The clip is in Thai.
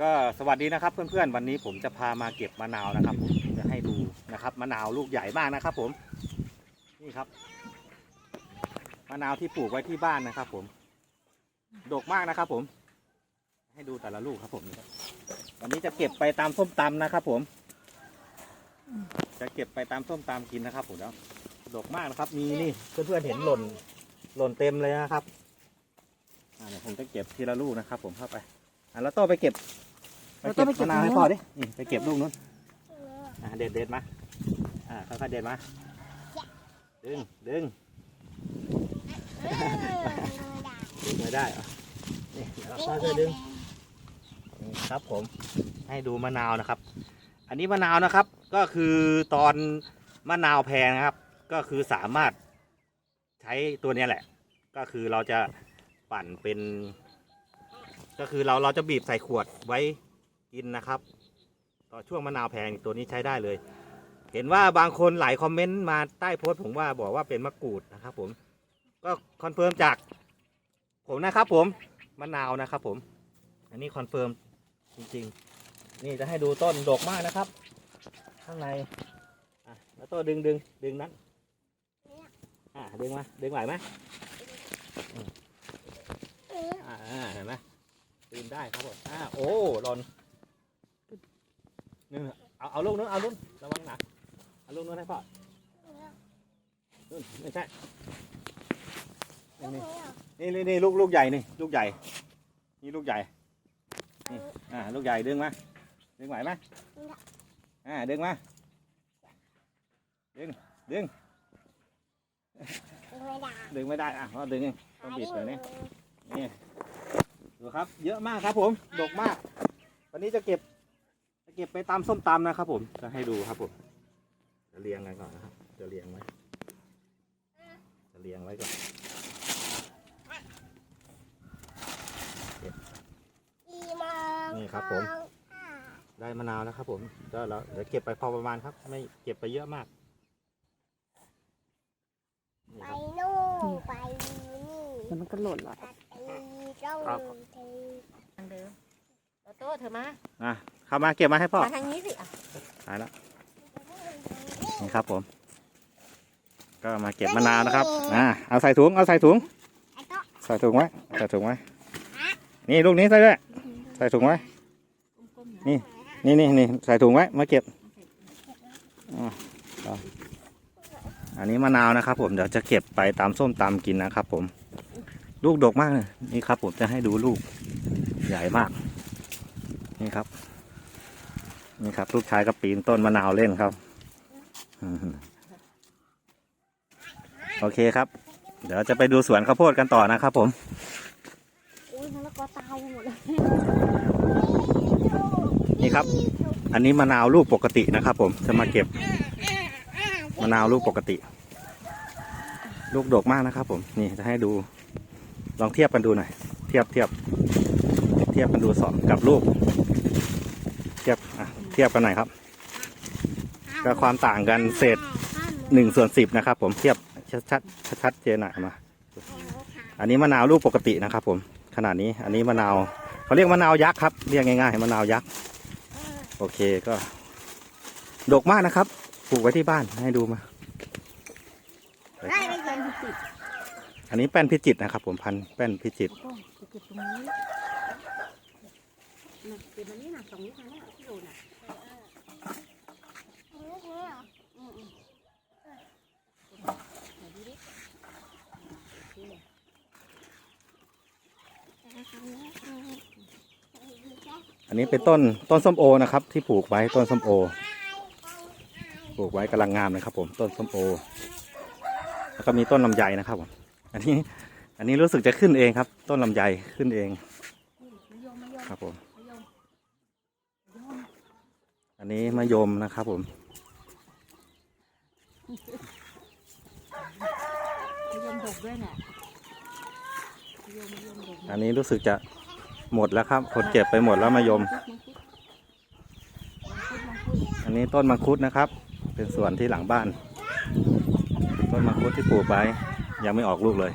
ก็สวัสดีนะครับเพื่อนๆวันนี้ผมจะพามาเก็บมะนาวนะครับผมจะให้ดูนะครับมะนาวลูกใหญ่มากนะครับ ผมนี่ครับมะนาวที่ปลูกไว้ที่บ้านนะครับ ผมดกมากนะครับ ผม ให้ดูแต่ละลูกครับผมวันนี้จะเก็บไปตามส้มตำนะครับ ผม จะเก็บไปตามส้มตำกินนะครับ ผมแล้วดกมากนะครับ มีนี่เพื่อนๆเห็นหล่นหล่นเต็มเลยนะครับอ่าเดี๋ยวผมจะเก็บทีละลูกนะครับ ผมเข้าไป อะแล้วโต้ไปเก็บไปเก็บมะนาวให้พ่อดินี่ไปเก็บลูกนู้นอะเด็ดเด็ดมาอ่าค่อยๆเด็ดมาดึงดึงดึงไม่ได้เหรอนี่เดี๋ยวเราค่อยๆดึงนี่ครับผมให้ดูมะนาวนะครับ อันนี้มะนาวนะครับ ก็คือตอนมะนาวแพงนะครับ ก็คือสามารถใช้ตัวเนี้ยแหละ ก็คือเราจะปั่นเป็น ก็คือเราเราจะบีบใส่ขวดไว้กินนะครับ ต่อช่วงมะนาวแพงตัวนี้ใช้ได้เลย เห็นว่าบางคนหลายคอมเมนต์มาใต้โพสต์ผมว่าบอกว่าเป็นมะกรูดนะครับ ผมก็คอนเฟิร์มจาก ผมนะครับ ผมมะนาวนะครับ ผม อันนี้คอนเฟิร์มจริง ๆ นี่จะให้ดูต้นดกมากนะครับ ข้างในอะแล้วตัวดึงดึงดึงนั้นอะดึงมาดึงไหวไหมอ่าเห็นไหม ดึงได้ครับผมอ่าโอ้หล่นนี่เอาเอาลูกนู้นเอาลูกระวังหนะเอาลูกนู้นให้พ่อนู่นไม่ใช่นี่นี่นี่นี่ลูกลูกใหญ่นี่ลูกใหญ่ นี่ลูกใหญ่นี่อ่าลูกใหญ่ดึงมาดึงไหวไหมอ่าดึงมาดึงดึงดึงไม่ได้อะเพราะดึงเองต้องบิดแบบนี้นี่ ดูครับ เยอะมากครับ ผมดกมาก วันนี้จะเก็บ จะเก็บไปตามส้มตำนะครับ ผมจะให้ดูครับผมจะเรียงกันก่อนนะครับจะเรียงไว้จะเรียงไว้ก่อนนี่ครับ ผม ได้มะนาวแล้วครับ ผมก็เราเดี๋ยวเก็บไปพอประมาณครับ ไม่เก็บไปเยอะมากนี่ไปครับนู่นไปนี่แล้วมันก็หล่นเหรอ ตัดไปต้องครับทีทางเดิมโตโต้เธอมาอะเข้ามาเก็บมาให้พ่อมาทางนี้สิอะตายแล้วนี่ครับผม ก็มาเก็บมะนาวนะครับอ่าเอาใส่ถุงเอาใส่ถุง ไอ้โต๊ะใส่ถุงไว้ใส่ถุงไว้ นี่ลูกนี้ใส่ด้วยใส่ถุงไว้ก้มๆนะนี่ นี่นี่นี่ใส่ถุงไว้มาเก็บอ่าเอาอันนี้มะนาวนะครับ ผมเดี๋ยวจะเก็บไปตามส้มตำกินนะครับ ผม ลูกดกมากเลยนี่ครับ ผมจะให้ดูลูกใหญ่มาก นี่ครับ นี่ครับ ลูกชายก็ปีนต้นมะนาวเล่นครับอืมโอเคครับ เดี๋ยวจะไปดูสวนข้าวโพดกันต่อนะครับผมอุ้ยมะละกอตายไปหมดเลยนี่ครับ อันนี้มะนาวลูกปกตินะครับ ผมจะมาเก็บมะนาวลูกปกติ ลูกดกมากนะครับ ผมนี่จะให้ดู ลองเทียบกันดูหน่อย เทียบเทียบเทียบกันดูสองกับลูก เทียบอะเทียบกันหน่อยครับ ก็ความต่างกันเศษหนึ่งส่วนสิบนะครับ ผมเทียบชัดชัดชัดชัดเจนหน่อยมา อันนี้มะนาวลูกปกตินะครับ ผมขนาดนี้ อันนี้มะนาวเขาเรียกมะนาวยักษ์ครับเรียกง่ายๆมะนาวยักษ์โอเคก็ดกมากนะครับปลูกไว้ที่บ้านให้ดูมาได้ไม่เย็นติด อันนี้แป้นพิจิตนะครับ ผมพันแป้นพิจิตต้จะเก็บตรงนี้นะเก็บมันนี่น่ะสองลูกนะที่โดนอะอันนี้เป็นต้นต้นส้มโอนะครับ ที่ปลูกไว้ต้นส้มโอ ปลูกไว้กำลังงามเลยครับ ผมต้นส้มโอ แล้วก็มีต้นลำไยนะครับผม อันนี้ อันนี้รู้สึกจะขึ้นเองครับ ต้นลำไยขึ้นเองมะยมมะยมครับผมมะยมมะยมอันนี้มะยมนะครับผมมะยมดกด้วยเนี่ยมะยมมะยมดกอันนี้รู้สึกจะหมดแล้วครับ คนเก็บไปหมดแล้วมะยม อันนี้ต้นมังคุดนะครับ เป็นสวนที่หลังบ้าน ต้นมังคุดที่ปลูกไว้ ยังไม่ออกลูกเลย